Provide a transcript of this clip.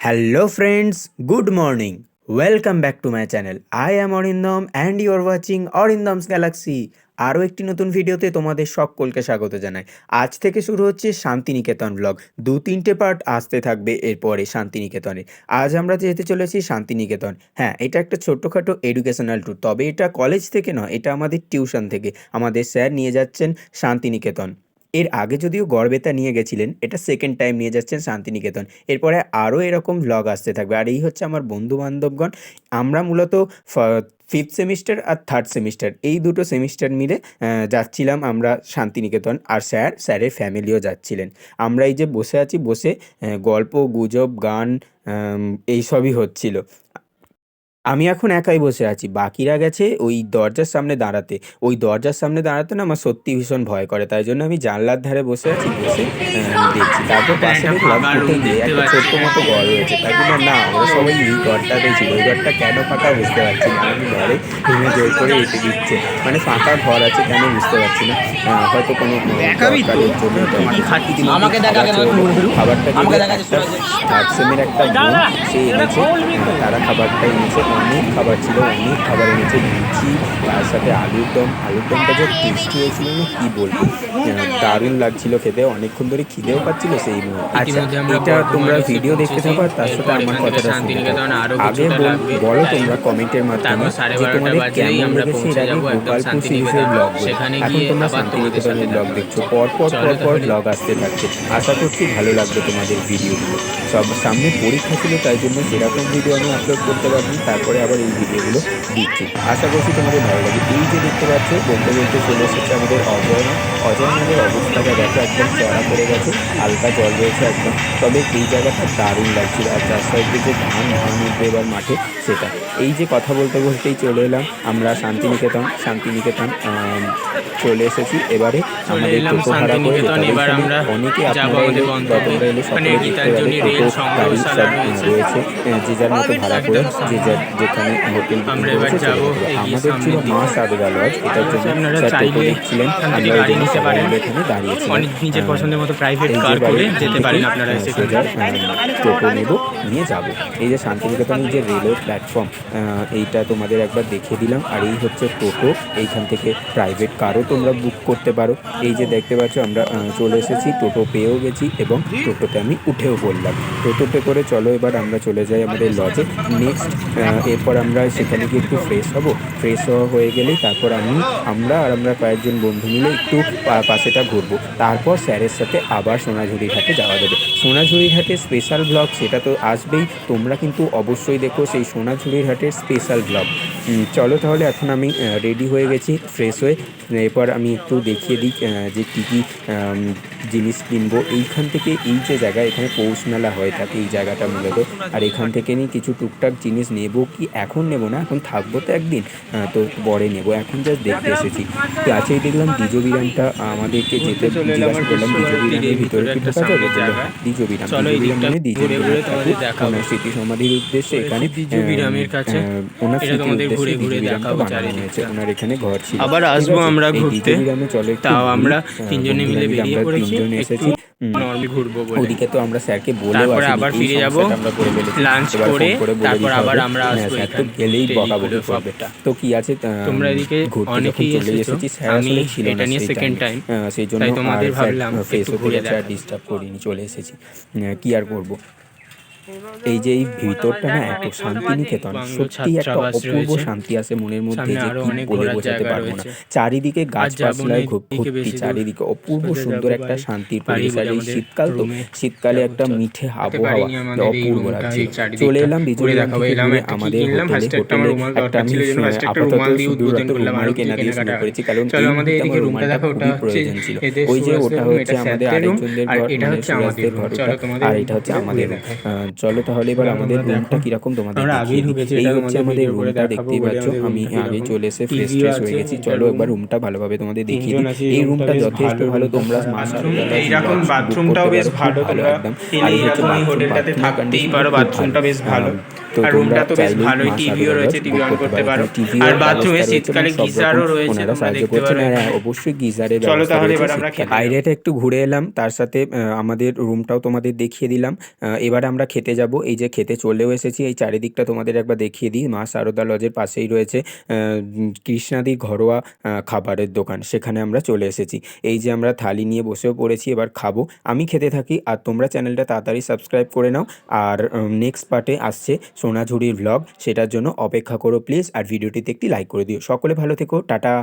Friends, good morning. Welcome back to my channel. I am Orindam and you are watching Orindam's Galaxy. আরও একটি নতুন ভিডিওতে তোমাদের সকলকে স্বাগত জানাই। আজ থেকে শুরু হচ্ছে শান্তিনিকেতন ব্লগ দু তিনটে পার্ট আসতে থাকবে এরপরে শান্তিনিকেতনে। আজ আমরা যেতে চলেছি শান্তিনিকেতন। হ্যাঁ এটা একটা ছোট্টখাটো এডুকেশনাল ট্যুর তবে এটা কলেজ থেকে নয় এটা আমাদের টিউশন থেকে। আমাদের স্যার নিয়ে যাচ্ছেন শান্তিনিকেতন। এর আগে যদিও গড়বেতা নিয়ে গেছিলেন, এটা সেকেন্ড টাইম নিয়ে যাচ্ছেন শান্তিনিকেতন। এরপরে আরও এরকম ভ্লগ আসতে থাকবে। আর এই হচ্ছে আমার বন্ধু বান্ধবগণ আমরা মূলত ফিফথ সেমিস্টার আর থার্ড সেমিস্টার এই দুটো সেমিস্টার মিলে যাচ্ছিলাম আমরা শান্তিনিকেতন। আর স্যার, স্যারের ফ্যামিলিও যাচ্ছিলেন। আমরা এই যে বসে আছি, বসে গল্প, গুজব, গান এইসবই হচ্ছিল। আমি এখন একাই বসে আছি। বাকিরা গেছে ওই দরজার সামনে দাঁড়াতে। ওই দরজার সামনে দাঁড়াতে না আমার সত্যি ভীষণ ভয় করে। তাই জন্য আমি জানলার ধারে বসে আছি বসে আহ, দেখছি। তারপর পাশে দেখলাম উঠে একটা ছোট্ট মতো ঘর রয়েছে। তাই জন্য না ওরা সবাই এই ঘরটাতে ছিল ওই ঘরটা কেন ফাঁকা বুঝতে পারছি না। আমি ঘরে ভেঙে জোর করে এসে দিচ্ছে। মানে ফাঁকা ঘর আছে কেন বুঝতে পারছি না। হয়তো কোনো। খাবারটা একটা থার্ড সেমের তারা খাবারটা এনেছে। অনেক খাবার ছিল অনেক খাবার এনেছে লুচি তার সাথে আলুর দম। আলুর দমটা যে টেস্টি হয়েছিল না কি বলব? দারুণ লাগছিল খেতে অনেকক্ষণ ধরে খিদেও পাচ্ছিল সেই মুহূর্তে। আচ্ছা এটা তোমরা ভিডিও দেখতে। থাকো আর তার সাথে আমার কথাটা শুনতে আগে বল- তোমরা কমেন্টের মাধ্যমে যে তোমাদের কেমন লেগেছে এর আগে গোপালপুর সিরিজের ব্লগ সেখানে এখন গিয়ে তোমরা শান্তিনিকেতনের ব্লগ দেখছ পর পর পর পর তাহলে। ব্লগ আসতে থাকছে। আশা করছি ভালো লাগবে তোমাদের ভিডিওগুলো সব সামনে পরীক্ষা ছিল তাই জন্য সেরকম ভিডিও আমি আপলোড করতে পারিনি তারপরে আবার এই ভিডিওগুলো দিচ্ছি। আশা করছি তোমাদের ভালো লাগে এই যে দেখতে পাচ্ছ বলতে বলতে চলে এসেছে আমাদের অজয় মা। অজয় মাদের অবস্থাটা দেখো একদম চড়া পড়ে গেছে হালকা জল রয়েছে একদম। তবে এই জায়গাটা দারুণ লাগছিল। আর যার সাইডে যে ধান ধান উঠবে এবার মাঠে সেটা। এই যে কথা বলতে বলতেই চলে এলাম। আমরা শান্তিনিকেতন শান্তিনিকেতন চলে এসেছি। এবারে আমাদের টোটো ভাড়া করে যেতে শান্তিনিকেতন, হবে। এবার আমরা অনেকে আপনারা এলে সকলে দেখতে টোটো গাড়ি সব রয়েছে। রয়েছে যে যার মতো ভাড়া করে যে যার যেখানে হোটেল আমরা এবার যাব আমাদের ছিল মা। সারদা লজ এটার জন্য আপনারা চাইলে দেখছিলেন এখান গাড়ি নিতে পারেন। অনেক নিজের পছন্দের মতো প্রাইভেট কার করে যেতে পারেন আপনারা সেখানে টোটো নেব নিয়ে যাব। এই যে শান্তিনিকেতনের যে রেলের প্ল্যাটফর্ম এইটা তোমাদের একবার দেখিয়ে দিলাম। আর এই হচ্ছে টোটো এইখান থেকে প্রাইভেট কারও তোমরা বুক করতে পারো। এই যে দেখতে পাচ্ছ আমরা চলে এসেছি টোটো পেয়েও গেছি এবং টোটোতে আমি উঠেও পড়লাম। টোটোতে করে চলো এবার আমরা চলে যাই আমাদের লজে নেক্সট এরপর আমরা সেখানে গিয়ে একটু ফ্রেশ হব। ফ্রেশ হওয়া হয়ে গেলে তারপর আমি, আমরা আর আমরা কয়েকজন বন্ধু মিলে একটু পাশেটা ঘুরবো। তারপর স্যারের সাথে আবার সোনাঝুরি ঘাটে যাওয়া যাবে। সোনাঝুরি ঘাটের স্পেশাল ব্লগ সেটা তো আসবেই। তোমরা কিন্তু অবশ্যই দেখো সেই সোনাঝুরি ঘাটের স্পেশাল ব্লগ চলো তাহলে এখন আমি রেডি হয়ে গেছি ফ্রেশ হয়ে। এরপর আমি একটু দেখিয়ে দিই যে কী কী জিনিস কিনবো। এইখান থেকে এই যে জায়গা এখানে পৌষ মেলা হয়ে থাকে এই জায়গাটা মূলত। আর এখান থেকে নিয়ে কিছু টুকটাক জিনিস নেব কি এখন নেব না? এখন থাকব তো একদিন তো পরে নেব। এখন জাস্ট দেখতে এসেছি। কাছেই দেখলাম দ্বিজ বিরামটা আমাদেরকে যেতে জিজ্ঞাসা করলাম ভিতরে কি ঢোকা যাবে? মানে স্মৃতি সমাধির উদ্দেশ্যে এখানে ওনার স্মৃতির উদ্দেশ্যে ঘুরে ঘুরে দেখাবো। ওনার এখানে ঘর ছিল। আবার আসব আমরা ঘুরতে। তাও আমরা তিনজনে মিলে বেরিয়ে পড়েছি। একটু এসেছি। নর্মালি ঘুরবো বলে। ওদিকে তো আমরা স্যারকে তারপরে আবার ফিরে যাব। লাঞ্চ করে, তারপর আবার আমরা হ্যাঁ, আসব স্যার তো গেলেই বকাবকি করবে। তো কি আছে? তোমরা এদিকে অনেকেই চলে এসেছি। স্যার আমি আসলে ছিল এটা নিয়ে time। আহ, সেই জন্য তোমাদের ভাবলাম। ডিস্টার্ব করিনি চলে এসেছি। কি আর করব? এই যে এই ভিতরটা না এত শান্তিনিকেতন সত্যি একটা অপূর্ব শান্তি আছে মনের মধ্যে যে কি বলে বোঝাতে পারব না। চারিদিকে এদিকে ভর্তি চারিদিকে অপূর্ব সুন্দর একটা। শান্তির পরিবেশ আর এই শীতকাল তো শীতকালে একটা মিঠে আবহাওয়া অপূর্ব লাগছে। চলে এলাম দেখাবো, থেকে আমাদের? হোটেলে একটা আমি আপাতত করলাম, রুমাল কেনা দিয়ে শুরু করেছি কারণ এই আমাদের আমার রুমটা রুমালটা খুবই হচ্ছে প্রয়োজন ছিল ওই যে ওটা হচ্ছে আমাদের আরেকজনদের আর ঘর এটা মানে হচ্ছে আমাদের সুরাজদের ঘর আর এটা হচ্ছে আমাদের চলো তাহলে এবার আমাদের রুমটা কীরকম তোমাদের এই হচ্ছে আমাদের রুমটা দেখতেই পাচ্ছ আমি আগে চলে এসে ফ্রেশ ফ্রেশ হয়ে গেছি। চলো। একবার রুমটা ভালোভাবে তোমাদের দেখিয়ে দিই। এই রুমটা যথেষ্ট ভালো তোমরা এইরকম বাথরুমটাও বেশ ভালো একদম এই হোটেলটাতে থাকতেই পারো বাথরুমটা বেশ ভালো। আর রুমটা তো বেশ ভালোই টিভিও রয়েছে টিভি অন করতে পারো। আর বাথরুমে শীতকালে গিজারও রয়েছে তোমরা দেখতে পারো। হ্যাঁ। অবশ্যই গিজারের চলো তাহলে এবার আমরা খেতে। বাইরেটা একটু ঘুরে এলাম তার সাথে আমাদের রুমটাও তোমাদের দেখিয়ে দিলাম। এবার আমরা খেতে যাব। এই যে খেতে চলেও এসেছি এই চারিদিকটা তোমাদের একবার দেখিয়ে দিই। মা সারদা লজের পাশেই রয়েছে কৃষ্ণাদির ঘরোয়া খাবারের দোকান। সেখানে আমরা চলে এসেছি। এই যে আমরা থালি নিয়ে বসেও পড়েছি এবার খাব। আমি খেতে থাকি আর তোমরা চ্যানেলটা তাড়াতাড়ি সাবস্ক্রাইব করে নাও। আর নেক্সট পার্টে আসছে সোনাঝুরির ভ্লগ সেটার জন্য অপেক্ষা করো প্লিজ আর ভিডিওটিতে একটি লাইক করে দিও। সকলে ভালো থেকো, টাটা।